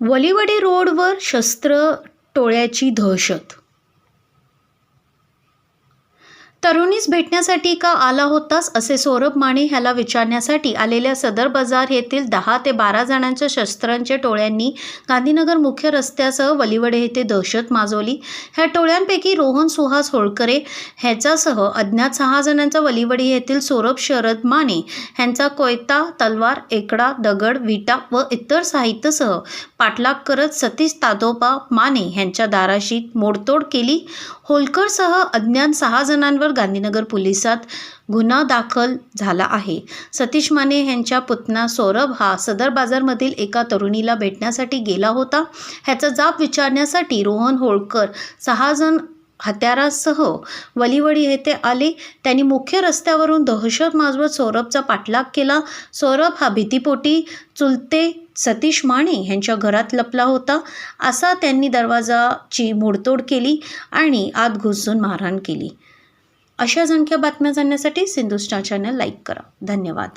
वलिवडे रोडवर शस्त्र टोळ्याची दहशत तरुणीस भेटण्यासाठी का आला होतास असे सौरभ माने ह्याला विचारण्यासाठी आलेल्या सदर बाजार येथील दहा ते बारा जणांच्या शस्त्रांच्या टोळ्यांनी गांधीनगर मुख्य रस्त्यासह वलिवडे येथे दहशत माजवली. ह्या टोळ्यांपैकी रोहन सुहास होळकरे ह्याच्यासह अज्ञात सहा जणांचा वलिवडी येथील सौरभ शरद माने ह्यांचा कोयता तलवार एकडा दगड विटा व इतर साहित्यासह पाठलाग करत सतीश तादोबा माने ह्यांच्या दाराशी मोडतोड केली. होलकरसह अज्ञात सहा जणांवर गांधीनगर पोलिसात गुन्हा दाखल झाला आहे. सतीश माने यांच्या पुतना सौरभ हा सदर बाजारमधील एका तरुणीला भेटण्यासाठी गेला होता. ह्याचा जाब विचारण्यासाठी रोहन होळकर सहा जण हत्यारासह वलिवडी येथे आले. त्यांनी मुख्य रस्त्यावरून दहशत माजवत सौरभचा पाठलाग केला. सौरभ हा भीतीपोटी चुलते सतीश माने यांच्या घरात लपला होता. असा त्यांनी दरवाजाची मोडतोड केली आणि आत घुसून मारहाण केली. अशा आणखी बातम्या जाणण्यासाठी सिंधुस्टार चॅनल लाईक करा. धन्यवाद.